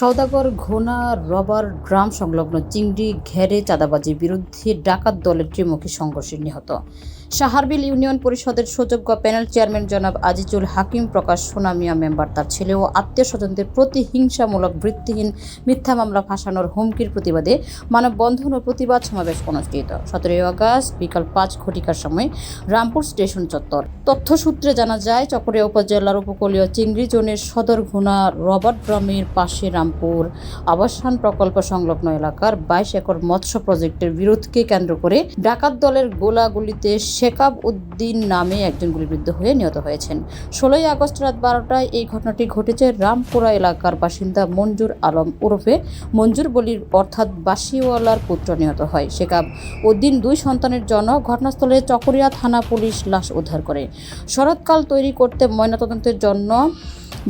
সৌদাগর ঘোনা rubber drum সংলগ্ন চিংড়ি ঘেরে চাঁদাবাজির বিরুদ্ধে ডাকাত দলের ত্রিমুখী সংঘর্ষে নিহত। সাহারবিল ইউনিয়ন পরিষদের সুযোগ্য প্যানেল চেয়ারম্যান জনাব আজিজুল হাকিম প্রকাশ সোনামিয়া মেম্বার তার ছেলে ও আত্মীয় স্বজনদের প্রতিহিংসামূলক বৃত্তিহীন মিথ্যা মামলা ফাঁসানোর হুমকির প্রতিবাদে মানববন্ধন ও প্রতিবাদ সমাবেশ অনুষ্ঠিত। সতেরোই আগস্ট বিকাল পাঁচ ঘটিকার সময় রামপুর স্টেশন চত্বর। তথ্যসূত্রে জানা যায়, চকরিয়া উপজেলার উপকূলীয় চিংড়ি জোনের সদর ঘুনা রবার্ট গ্রামের পাশে রামপুর আবাসন প্রকল্প সংলগ্ন এলাকার বাইশ একর মৎস্য প্রজেক্টের বিরোধকে কেন্দ্র করে ডাকাত দলের গোলাগুলিতে শেকাব উদ্দিন নামে একজন গুলিবিদ্ধ হয়ে নিহত হয়েছেন। ষোলোই আগস্ট রাত বারোটায় এই ঘটনাটি ঘটেছে রামপুরা এলাকার বাসিন্দা মঞ্জুর আলম ওরফে। মঞ্জুর বলির অর্থাৎ বাসিওয়ালার পুত্র নিহত হয়। শেকাব উদ্দিন দুই সন্তানের জন্য ঘটনাস্থলে চকরিয়া থানা পুলিশ লাশ উদ্ধার করে। শরৎকাল তৈরি করতে ময়নাতদন্তের জন্য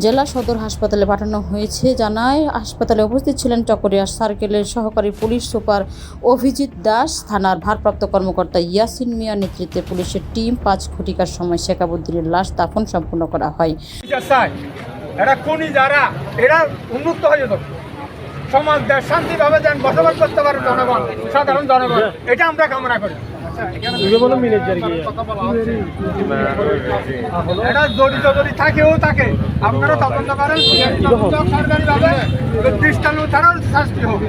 জেলা সদর হাসপাতালে পাঠানো হয়েছে। জানায়, হাসপাতালে উপস্থিত ছিলেন চকরিয়া সার্কেলের সহকারী পুলিশ সুপার অভিজিৎ দাস। থানার ভারপ্রাপ্ত কর্মকর্তা ইয়াসিন মিয়া নেতৃত্বে পুলিশের টিম পাঁচ ঘটিকার সময় শেখাবুদ্দিনের লাশ দাফন সম্পন্ন করা হয়। এরা খুনি যারা এরা উন্মুক্ত হয়ে যেত সমাজ দেশ শান্তিভাবে যেন বসবাস করতে পারে জনগণ সাধারণ জনগণ। এটা আমরা কামনা করি। এটা জড়িত যদি থাকেও থাকে। আপনারা তদন্ত করেন। সরকারিভাবে দৃষ্টান্ত তারাও শাস্তি হবে।